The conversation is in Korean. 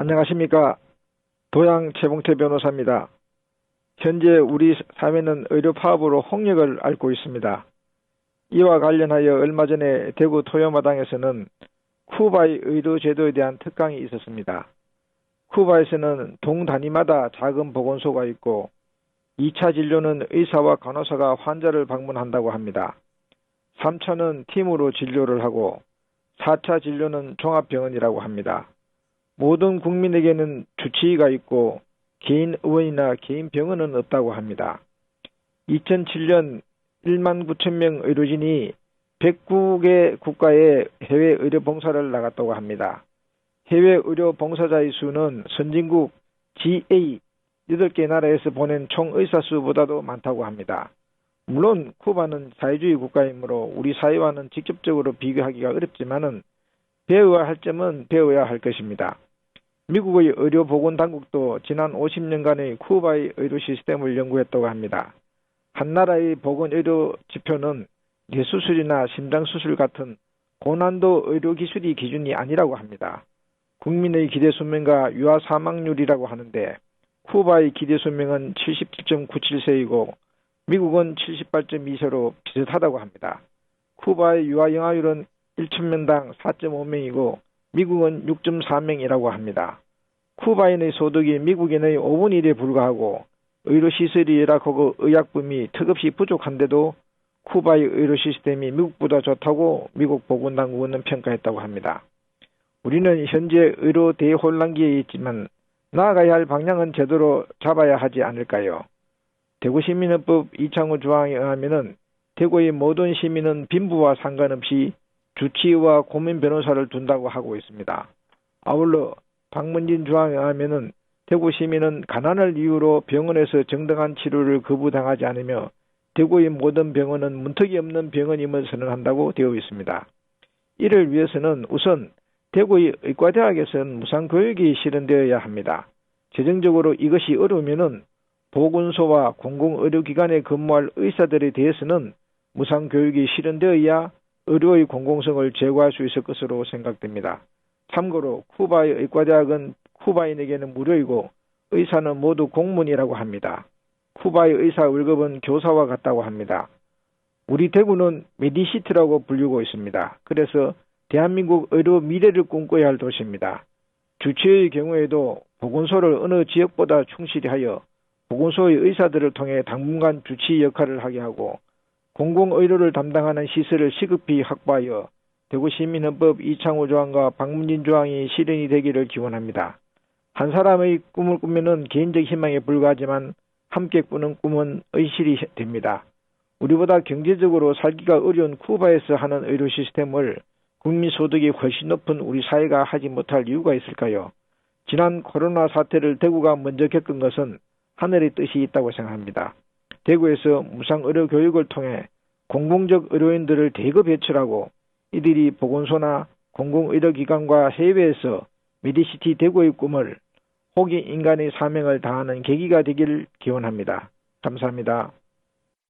안녕하십니까. 도양 최봉태 변호사입니다. 현재 우리 사회는 의료 파업으로 홍역을 앓고 있습니다. 이와 관련하여 얼마 전에 대구 토요마당에서는 쿠바의 의료 제도에 대한 특강이 있었습니다. 쿠바에서는 동 단위마다 작은 보건소가 있고 2차 진료는 의사와 간호사가 환자를 방문한다고 합니다. 3차는 팀으로 진료를 하고 4차 진료는 종합병원이라고 합니다. 모든 국민에게는 주치의가 있고 개인 의원이나 개인 병원은 없다고 합니다. 2007년 1만 9천 명 의료진이 109개 국가에 해외 의료 봉사를 나갔다고 합니다. 해외 의료 봉사자의 수는 선진국 GA 8개 나라에서 보낸 총 의사 수보다도 많다고 합니다. 물론 쿠바는 사회주의 국가이므로 우리 사회와는 직접적으로 비교하기가 어렵지만은 배워야 할 점은 배워야 할 것입니다. 미국의 의료보건당국도 지난 50년간의 쿠바의 의료 시스템을 연구했다고 합니다. 한 나라의 보건의료 지표는 뇌수술이나 심장수술 같은 고난도 의료기술이 기준이 아니라고 합니다. 국민의 기대수명과 유아 사망률이라고 하는데 쿠바의 기대수명은 77.97세이고 미국은 78.2세로 비슷하다고 합니다. 쿠바의 유아 영아율은 1천명당 4.5명이고 미국은 6.4명이라고 합니다. 쿠바인의 소득이 미국인의 5분의 1에 불과하고 의료 시설이 열악하고 의약품이 턱없이 부족한데도 쿠바의 의료 시스템이 미국보다 좋다고 미국 보건당국은 평가했다고 합니다. 우리는 현재 의료 대혼란기에 있지만 나아가야 할 방향은 제대로 잡아야 하지 않을까요? 대구시민헌법 이창호 조항에 의하면 대구의 모든 시민은 빈부와 상관없이 주치의와 고민 변호사를 둔다고 하고 있습니다. 아울러 박문진 조항에 의하면 대구 시민은 가난을 이유로 병원에서 정당한 치료를 거부당하지 않으며 대구의 모든 병원은 문턱이 없는 병원임을 선언한다고 되어 있습니다. 이를 위해서는 우선 대구의 의과대학에서는 무상교육이 실현되어야 합니다. 재정적으로 이것이 어려우면은 보건소와 공공의료기관에 근무할 의사들에 대해서는 무상교육이 실현되어야 의료의 공공성을 제고할 수 있을 것으로 생각됩니다. 참고로 쿠바의 의과대학은 쿠바인에게는 무료이고 의사는 모두 공문이라고 합니다. 쿠바의 의사 월급은 교사와 같다고 합니다. 우리 대구는 메디시티라고 불리고 있습니다. 그래서 대한민국 의료 미래를 꿈꿔야 할 도시입니다. 주치의 경우에도 보건소를 어느 지역보다 충실히 하여 보건소의 의사들을 통해 당분간 주치 역할을 하게 하고 공공의료를 담당하는 시설을 시급히 확보하여 대구시민헌법 이창호 조항과 박문진 조항이 실현이 되기를 기원합니다. 한 사람의 꿈을 꾸면은 개인적 희망에 불과하지만 함께 꾸는 꿈은 의실이 됩니다. 우리보다 경제적으로 살기가 어려운 쿠바에서 하는 의료 시스템을 국민 소득이 훨씬 높은 우리 사회가 하지 못할 이유가 있을까요? 지난 코로나 사태를 대구가 먼저 겪은 것은 하늘의 뜻이 있다고 생각합니다. 대구에서 무상 의료 교육을 통해 공공적 의료인들을 대거 배출하고 이들이 보건소나 공공의료기관과 해외에서 미디시티 대구의 꿈을 호기 인간의 사명을 다하는 계기가 되기를 기원합니다. 감사합니다.